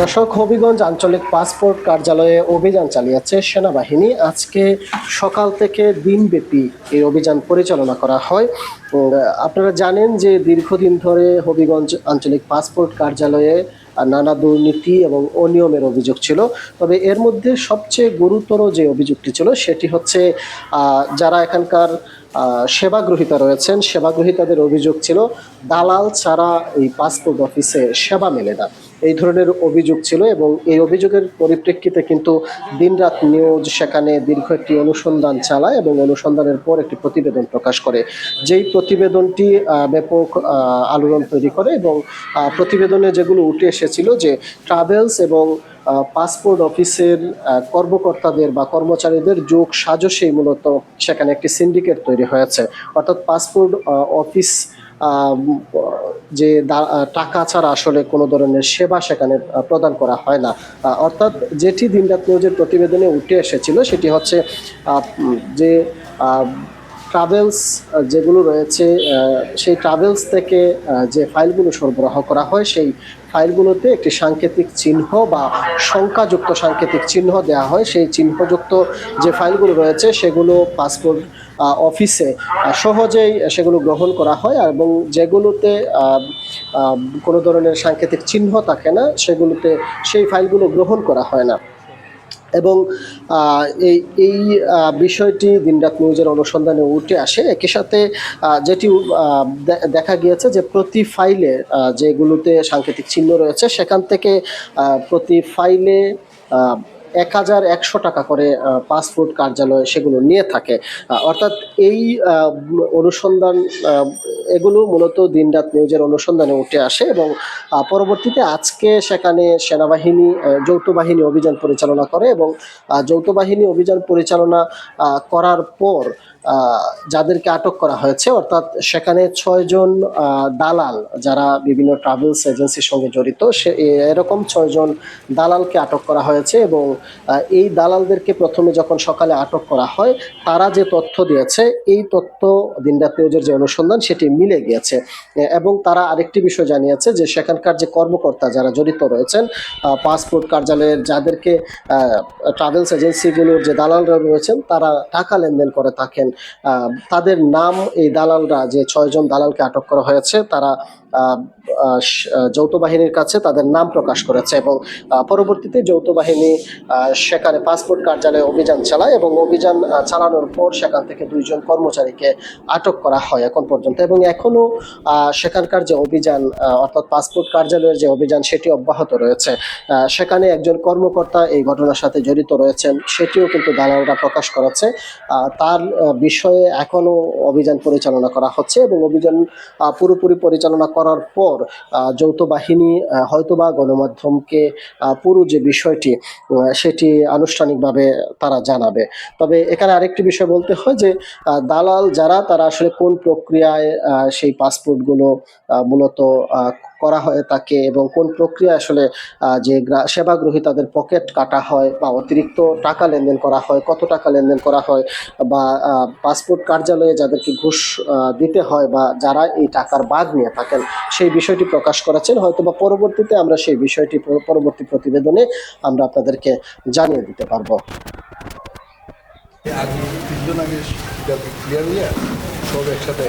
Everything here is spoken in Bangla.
দর্শক, হবিগঞ্জ আঞ্চলিক পাসপোর্ট কার্যালয়ে অভিযান চালিয়েছে সেনাবাহিনী। আজকে সকাল থেকে দিনব্যাপী এই অভিযান পরিচালনা করা হয়। আপনারা জানেন যে দীর্ঘদিন ধরে হবিগঞ্জ আঞ্চলিক পাসপোর্ট কার্যালয়ে নানা দুর্নীতি এবং অনিয়মের অভিযোগ ছিল। তবে এর মধ্যে সবচেয়ে গুরুতর যে অভিযোগটি ছিল, সেটি হচ্ছে যারা এখানকার সেবাগ্রহীতা রয়েছেন। সেবাগ্রহীতাদের অভিযোগ ছিল, দালাল ছাড়া এই পাসপোর্ট অফিসে সেবা মেলে না। এই ধরনের অভিযোগ ছিল এবং এই অভিযোগের পরিপ্রেক্ষিতে কিন্তু দিনরাত নিউজ সেখানে দীর্ঘ একটি অনুসন্ধান চালায় এবং অনুসন্ধানের পর একটি প্রতিবেদন প্রকাশ করে। যেই প্রতিবেদনটি ব্যাপক আলোড়ন তৈরি করে এবং প্রতিবেদনে যেগুলো উঠে এসেছিল যে ট্রাভেলস এবং পাসপোর্ট অফিসের কর্মকর্তাদের বা কর্মচারীদের যোগ সাজসেই মূলত সেখানে একটি সিন্ডিকেট তৈরি হয়েছে। অর্থাৎ পাসপোর্ট অফিস যে টাকা ছাড়া আসলে কোনো ধরনের সেবা সেখানে প্রদান করা হয় না। অর্থাৎ যেটি দিনরাত নিউজের প্রতিবেদনে উঠে এসেছিল সেটি হচ্ছে যে ট্রাভেলস যেগুলো রয়েছে সেই ট্রাভেলস থেকে যে ফাইলগুলো সরবরাহ করা হয়, সেই ফাইলগুলোতে একটি সাংকেতিক চিহ্ন বা সংখ্যাযুক্ত সাংকেতিক চিহ্ন দেওয়া হয়। সেই চিহ্নযুক্ত যে ফাইলগুলো রয়েছে, সেগুলো পাসপোর্ট অফিসে সহজেই সেগুলো গ্রহণ করা হয় এবং যেগুলোতে কোনো ধরনের সাংকেতিক চিহ্ন থাকে না, সেগুলোতে সেই ফাইলগুলো গ্রহণ করা হয় না। এবং এই এই বিষয়টি দিনরাত নিউজের অনুসন্ধানে উঠে আসে। একই সাথে যেটি দেখা গিয়েছে যে প্রতি ফাইলে যেগুলোতে সাংকেতিক চিহ্ন রয়েছে, সেখান থেকে প্রতি ফাইলে এক হাজার একশো টাকা করে পাসপোর্ট কার্যালয় সেগুলো নিয়ে থাকে। অর্থাৎ এই অনুসন্ধান এগুলো মূলত দিনরাত নিউজের অনুসন্ধানে উঠে আসে এবং পরবর্তীতে আজকে সেখানে সেনাবাহিনী যৌথ বাহিনী অভিযান পরিচালনা করে এবং যৌথ বাহিনী অভিযান পরিচালনা করার পর যাদেরকে আটক করা হয়েছে, অর্থাৎ সেখানে ছয়জন দালাল যারা বিভিন্ন ট্রাভেলস এজেন্সির সঙ্গে জড়িত, সে, এরকম ছয়জন দালালকে আটক করা হয়েছে এবং এই দালালদেরকে প্রথমে যখন সকালে আটক করা হয়, তারা যে তথ্য দিয়েছে, এই তথ্য দিনরাত নিউজের যে অনুসন্ধান, সেটি মিলে গিয়েছে। এবং তারা আরেকটি বিষয় জানিয়েছে যে, সেখানকার যে কর্মকর্তা যারা জড়িত রয়েছেন পাসপোর্ট কার্যালয়ের যাদেরকে ট্রাভেলস এজেন্সিগুলোর যে দালালরা রয়েছেন, তারা টাকা লেনদেন করে থাকেন। তাদের নাম এই দালালরা, যে ছয়জন দালালকে আটক করা হয়েছে, তারা যৌথ বাহিনীর কাছে তাদের নাম প্রকাশ করেছে এবং পরবর্তীতে যৌথ বাহিনী সেখানে পাসপোর্ট কার্যালয়ে অভিযান চালায় এবং অভিযান চালানোর পর সেখান থেকে দুইজন কর্মচারীকে আটক করা হয় এখন পর্যন্ত এবং এখনও সেখানকার যে অভিযান অর্থাৎ পাসপোর্ট কার্যালয়ের যে অভিযান সেটি অব্যাহত রয়েছে। সেখানে একজন কর্মকর্তা এই ঘটনার সাথে জড়িত রয়েছেন, সেটিও কিন্তু দালালরা প্রকাশ করেছে। তার বিষয়ে এখনও অভিযান পরিচালনা করা হচ্ছে এবং অভিযান পুরোপুরি পরিচালনা করার পর যৌথ বাহিনী হয়তো হয়তোবা গণমাধ্যমকে পুরো যে বিষয়টি সেটি আনুষ্ঠানিকভাবে তারা জানাবে। তবে এখানে আরেকটি বিষয় বলতে হয় যে দালাল যারা, তারা আসলে কোন প্রক্রিয়ায় সেই পাসপোর্টগুলো মূলত করা হয় তাকে এবং কোন প্রক্রিয়া আসলে যে গ্রা- সেবাগ্রহী তাদের পকেট কাটা হয় বা অতিরিক্ত টাকা লেনদেন করা হয়, কত টাকা লেনদেন করা হয় বা পাসপোর্ট কার্যালয়ে যাদেরকে ঘুষ দিতে হয় বা যারা এই টাকার বাদ নিয়ে থাকেন, সেই বিষয়টি প্রকাশ করেছেন। হয়তো বা পরবর্তীতে আমরা সেই বিষয়টি পরবর্তী প্রতিবেদনে আমরা আপনাদেরকে জানিয়ে দিতে পারব। আজ তিনজন আগে ক্লিয়ার হইয়া সব একসাথে